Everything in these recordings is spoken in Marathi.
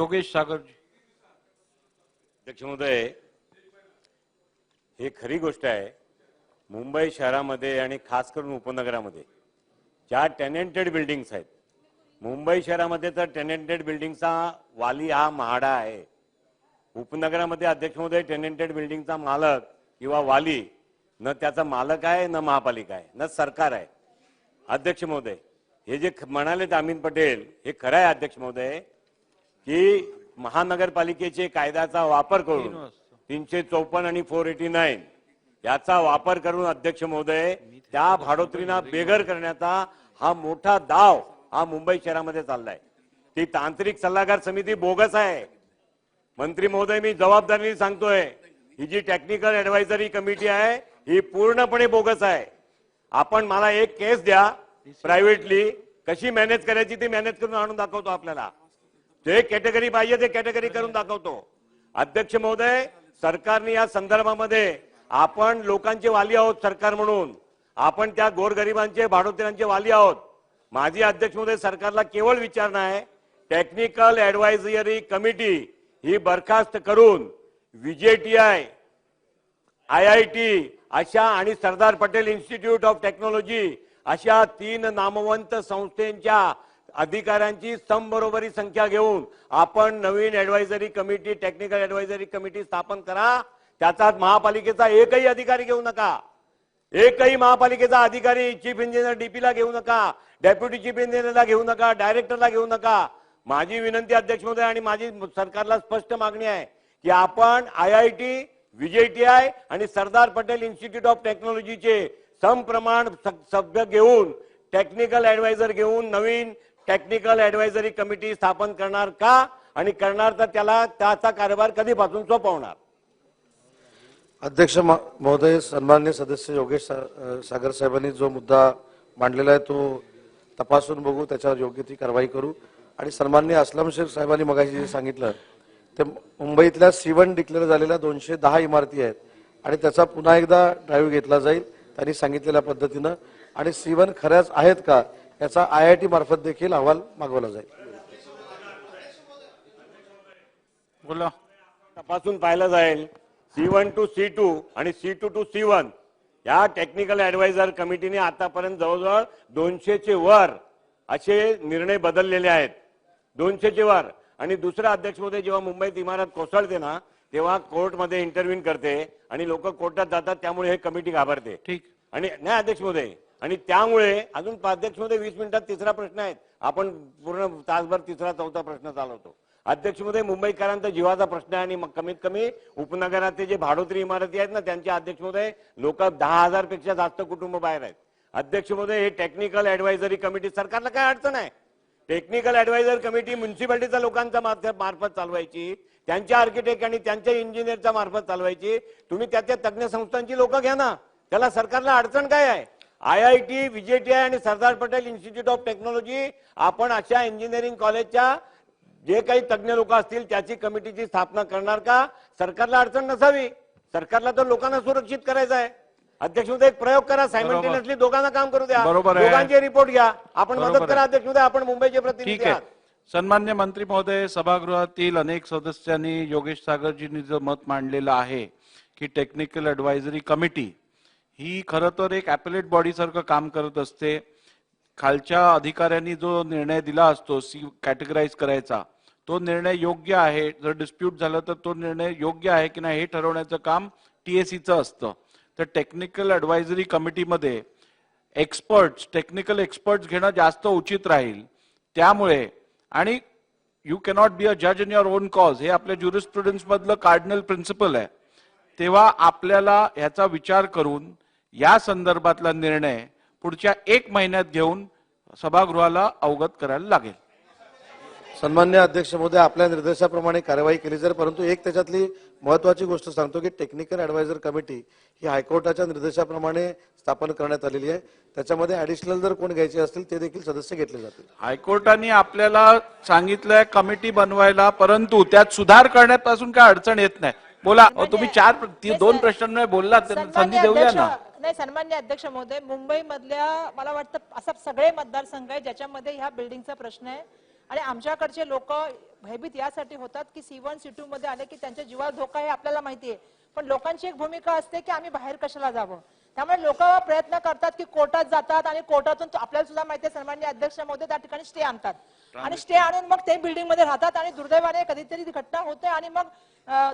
योगेश सागरजी अध्यक्ष महोदय हे खरी गोष्ट आहे. मुंबई शहरामध्ये आणि खास करून उपनगरामध्ये ज्या टेनेंटेड बिल्डिंग्स आहेत मुंबई शहरामध्ये तर टेनेंटेड बिल्डिंगचा वाली हा म्हाडा आहे. उपनगरामध्ये अध्यक्ष महोदय टेनेंटेड बिल्डिंगचा मालक किंवा वाली न त्याचा मालक आहे न महापालिका आहे न सरकार आहे. अध्यक्ष महोदय हे जे म्हणालेत अमीन पटेल हे खरं आहे अध्यक्ष महोदय की महानगरपालिकेचे कायद्याचा वापर करून तीनशे चौपन्न आणि फोर एटी नाईन याचा वापर करून अध्यक्ष महोदय त्या भाडोत्रींना बेघर करण्याचा हा मोठा डाव हा मुंबई शहरामध्ये चाललाय. ती तांत्रिक सल्लागार समिती बोगस आहे. मंत्री महोदय मी जबाबदारीने सांगतोय ही जी टेक्निकल ऍडवायझरी कमिटी आहे ही पूर्णपणे बोगस आहे. आपण मला एक केस द्या प्रायव्हेटली कशी मॅनेज करायची ती मॅनेज करून आणून दाखवतो आपल्याला. जे कॅटेगरी पाहिजे ते कॅटेगरी करून दाखवतो. अध्यक्ष महोदय सरकारने या संदर्भामध्ये आपण लोकांचे वाली आहोत सरकार म्हणून. आपण त्या गोरगरिबांचे भाडोत्र्यांचे वाली आहोत. माझी अध्यक्ष महोदय सरकारला केवळ विचारणा आहे. टेक्निकल ऍडवायझरी कमिटी ही बरखास्त करून विजेटीआय आय आय टी अशा आणि Sardar Patel institute of technology अशा तीन नामवंत संस्थेच्या अधिकाऱ्यांची समबरोबरी संख्या घेऊन आपण नवीन advisory committee technical advisory committee स्थापन करा. त्याचा महापालिकेचा एकही अधिकारी घेऊ नका. एकही महापालिकेचा अधिकारी चीफ इंजिनियर डीपीला घेऊ नका डेप्युटी चीफ इंजिनियरला घेऊ नका डायरेक्टरला घेऊ नका. माझी विनंती अध्यक्ष महोदय आणि माझी सरकारला स्पष्ट मागणी आहे की आपण आय आय टी विजेटीआय आणि सरदार पटेल इन्स्टिट्यूट ऑफ टेक्नॉलॉजीचे समप्रमाण सभ्य घेऊन टेक्निकल ऍडवायझर घेऊन नवीन टेक्निकल ऍडवायझरी कमिटी स्थापन करणार का? आणि करणार तर त्याला त्याचा कारभार कधीपासून सोपवणार? अध्यक्ष म- महोदय सन्मान्य सदस्य योगेश सागर साहेबांनी जो मुद्दा मांडलेला आहे तो तपासून बघू त्याच्यावर योग्य ती कारवाई करू. आणि सन्मान्य असलम शेख साहेबांनी मगाशी जे सांगितलं ते मुंबईतल्या सीवन डिक्लेअर झालेल्या दोनशे दहा इमारती आहेत आणि त्याचा पुन्हा एकदा ड्राईव्ह घेतला जाईल त्यांनी सांगितलेल्या पद्धतीनं. आणि सीवन खऱ्याच आहेत का? याचा आय आय टी मार्फत देखील अहवाल मागवला जाईल. बोला. तपासून पाहिलं जाईल C one two C two आणि C two two C one या टेक्निकल ऍडवायझर कमिटीने आतापर्यंत जवळजवळ दोनशेचे वर असे निर्णय बदललेले आहेत. दोनशेचे वर. आणि दुसरा अध्यक्षमध्ये जेव्हा मुंबईत इमारत कोसळते ना तेव्हा कोर्टमध्ये इंटरव्ह्यू करते आणि लोक कोर्टात जातात त्यामुळे हे कमिटी घाबरते. ठीक. आणि नाही अध्यक्ष महोदय आणि त्यामुळे अजून अध्यक्ष वीस मिनिटात तिसरा प्रश्न आहे आपण पूर्ण तासभर तिसरा चौथा प्रश्न चालवतो. अध्यक्षमध्ये मुंबईकरांचा जीवाचा प्रश्न आहे आणि मग कमीत कमी उपनगराचे जे भाडोत्री इमारती आहेत ना त्यांचे अध्यक्ष लोक दहा हजारपेक्षा जास्त कुटुंब बाहेर आहेत. अध्यक्ष महोदय हे टेक्निकल ऍडवायझरी कमिटी सरकारला काय अडचण आहे? टेक्निकल ऍडवायझर कमिटी म्युन्सिपाल्टीच्या लोकांचा मार्फत मार्फत चालवायची त्यांच्या आर्किटेक्ट आणि त्यांच्या इंजिनियरच्या मार्फत चालवायची. तुम्ही त्याच्या तज्ज्ञ संस्थांची लोक घ्या ना. त्याला सरकारला अडचण काय आहे? आय आय टी विजेटीआय आणि Sardar Patel institute of technology आपण अशा इंजिनिअरिंग कॉलेजच्या जे काही तज्ज्ञ लोक असतील त्याची कमिटीची स्थापना करणार का? सरकारला अडचण नसावी. सरकारला तर लोकांना सुरक्षित करायचं आहे. अध्यक्ष महोदय, एक प्रयोग करा सायमल्टेनियसली दोघांना काम करू द्या. दोघांचे रिपोर्ट घ्या. आपण मदत. करा अध्यक्ष महोदय, आपण मुंबईचे प्रतिनिधी आहात. सन्मान्य मंत्री महोदय सभागृहातील अनेक सदस्यांनी योगेश सागरजींनी जो मत मांडलेलं आहे की टेक्निकल ऍडवायझरी कमिटी ही खरं तर एक ॲपेलेट बॉडी सारखं काम करत असते. खालच्या अधिकाऱ्यांनी जो निर्णय दिला असतो सी कॅटेगराईज करायचा तो निर्णय योग्य आहे. जर डिस्प्यूट झालं तर तो निर्णय योग्य आहे की नाही हे ठरवण्याचं काम टीएसीचं असतं. तर टेक्निकल ॲडवायझरी कमिटीमध्ये एक्सपर्ट्स टेक्निकल एक्सपर्ट्स घेणं जास्त उचित राहील. त्यामुळे आणि यू कॅनॉट बी अ जज इन युअर ओन कॉज हे आपल्या ज्युरिस्प्रुडन्स कार्डिनल प्रिन्सिपल आहे. तेव्हा आपल्याला ह्याचा विचार करून या संदर्भातला निर्णय पुढच्या एक महिन्यात घेऊन सभागृहाला अवगत करायला लागेल. सन्मान्य अध्यक्ष महोदय आपल्या निर्देशाप्रमाणे कार्यवाही केली जाईल परंतु एक त्याच्यातली महत्वाची गोष्ट सांगतो की टेक्निकल ऍडवायझर कमिटी ही हायकोर्टाच्या निर्देशाप्रमाणे स्थापन करण्यात आलेली आहे. त्याच्यामध्ये ऍडिशनल जर कोण घ्यायचे असतील ते देखील सदस्य घेतले जातील. हायकोर्टाने आपल्याला सांगितलंय कमिटी बनवायला परंतु त्यात सुधार करण्यापासून काय अडचण येत नाही. बोला तुम्ही चार दोन प्रश्नांमुळे बोललात त्यांना संधी देऊया ना. नाही सन्मान्य अध्यक्ष महोदय मुंबई मधल्या मला वाटतं असा सगळे मतदारसंघ आहे ज्याच्यामध्ये ह्या बिल्डिंगचा प्रश्न आहे. आणि आमच्याकडचे लोक भयभीत यासाठी होतात की सी वन सी टू मध्ये आले की त्यांच्या जीवाला धोका हे आपल्याला माहिती आहे. पण लोकांची एक भूमिका असते की आम्ही बाहेर कशाला जावं? त्यामुळे लोक प्रयत्न करतात की कोर्टात जातात आणि कोर्टातून आपल्याला सुद्धा माहिती आहे सन्मान्य अध्यक्ष महोदय त्या ठिकाणी स्टे आणतात. आणि स्टे आणून मग ते बिल्डिंगमध्ये राहतात आणि दुर्दैवाने कधीतरी घटना होते आणि मग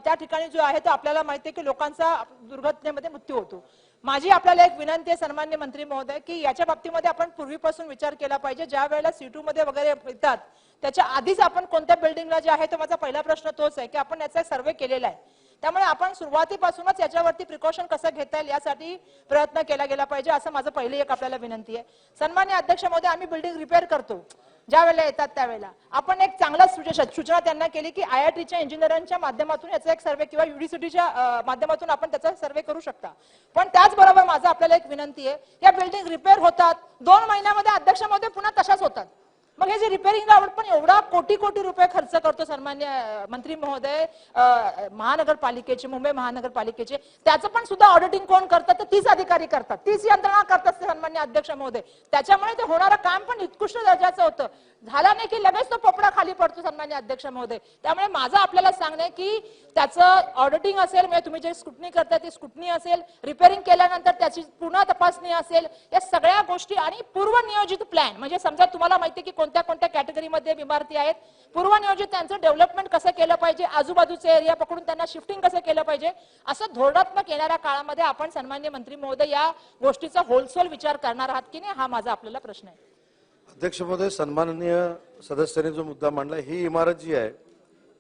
त्या ठिकाणी जो आहे तो आपल्याला माहिती आहे की लोकांचा दुर्घटनेमध्ये मृत्यू होतो. माझी आपल्याला एक विनंती आहे सन्मान्य मंत्री महोदय की याच्या बाबतीमध्ये आपण पूर्वीपासून विचार केला पाहिजे. ज्या वेळेला सीटू मध्ये वगैरे येतात त्याच्या आधीच आपण कोणत्या बिल्डिंगला जे आहे तो माझा पहिला प्रश्न तोच आहे की आपण याचा सर्वे केलेला आहे. त्यामुळे आपण सुरुवातीपासूनच याच्यावरती प्रिकॉशन कसं घेता येईल यासाठी प्रयत्न केला गेला पाहिजे असं माझं पहिली एक आपल्याला विनंती आहे. सन्मान्य अध्यक्ष महोदय आम्ही बिल्डिंग रिपेअर करतो. ज्या वेळेला येतात त्यावेळेला. आपण एक चांगला सूचना त्यांना केली की आय आय टीच्या इंजिनियरांच्या माध्यमातून याचा एक सर्वे किंवा युनिव्हर्सिटीच्या माध्यमातून आपण त्याचा सर्वे करू शकता. पण त्याचबरोबर माझा आपल्याला एक विनंती आहे या बिल्डिंग रिपेअर होतात. दोन महिन्यामध्ये अध्यक्ष पुन्हा तशाच होतात. मग हे जे रिपेअरिंग आपण एवढा कोटी कोटी रुपये खर्च करतो सन्मान्य मंत्री महोदय महानगरपालिकेचे मुंबई महानगरपालिकेचे त्याचं पण सुद्धा ऑडिटिंग कोण करतात तर तीच अधिकारी करतात. तीच यंत्रणा करतात सन्मान्य अध्यक्ष महोदय. त्याच्यामुळे ते होणारं काम पण उत्कृष्ट दर्जाचं होतं. झाला नाही की लगेच तो पोपडा खाली पडतो सन्मान्य अध्यक्ष महोदय. त्यामुळे माझं आपल्याला सांगणं की त्याचं ऑडिटिंग असेल म्हणजे तुम्ही जे स्कुटनी करता ती स्कुटनी असेल रिपेअरिंग केल्यानंतर त्याची पुन्हा तपासणी असेल या सगळ्या गोष्टी आणि पूर्वनियोजित प्लॅन म्हणजे समजा तुम्हाला माहिती की कोणत्या कोणत्या कॅटेगरीमध्ये इमारती आहेत? पूर्वनियोजित त्यांचं डेव्हलपमेंट कसं केलं पाहिजे? आजूबाजूचे एरिया पकडून त्यांना शिफ्टिंग कसं केलं पाहिजे? असं धोरणात्मक येणाऱ्या काळामध्ये आपण सन्मान्य मंत्री महोदय या गोष्टीचा होलसेल विचार करणार आहात की नाही? हा माझा आपल्याला प्रश्न आहे. अध्यक्ष महोदय सन्माननीय सदस्यांनी जो मुद्दा मांडला ही इमारत जी आहे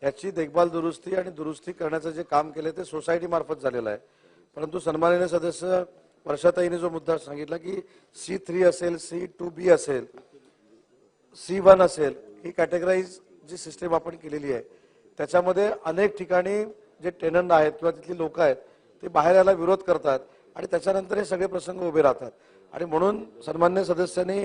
याची देखभाल दुरुस्ती आणि दुरुस्ती करण्याचं जे काम केलं ते सोसायटी मार्फत झालेलं आहे. परंतु सन्माननीय सदस्य वर्षाताईने जो मुद्दा सांगितला की सी थ्री असेल सी टू बी असेल सी वन असेल ही कॅटेगराईज जी सिस्टीम आपण केलेली आहे त्याच्यामध्ये अनेक ठिकाणी जे टेनंट आहेत किंवा तिथली लोक आहेत ते बाहेर यायला विरोध करतात आणि त्याच्यानंतर हे सगळे प्रसंग उभे राहतात. आणि म्हणून सन्मान्य सदस्यांनी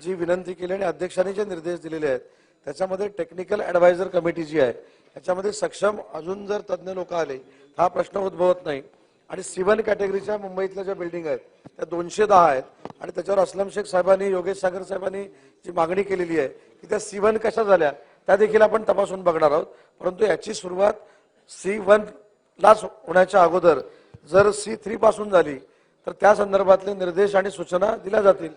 जी विनंती केली आणि अध्यक्षांनी जे निर्देश दिलेले आहेत त्याच्यामध्ये टेक्निकल ऍडवायझर कमिटी जी आहे त्याच्यामध्ये सक्षम अजून जर तज्ज्ञ लोक आले हा प्रश्न उद्भवत नाही. आणि सिवन कॅटेगरीच्या मुंबईतल्या ज्या बिल्डिंग आहेत त्या दोनशे दहा आहेत. आणि त्याच्यावर असलम शेख साहेबांनी योगेश सागर साहेबांनी जी मागणी केलेली आहे की त्या सिवन कशा झाल्या त्या देखील आपण तपासून बघणार आहोत. परंतु याची सुरुवात सी वन लाच होण्याच्या अगोदर जर सी थ्री पासून झाली तर त्या संदर्भातले निर्देश आणि सूचना दिल्या जातील.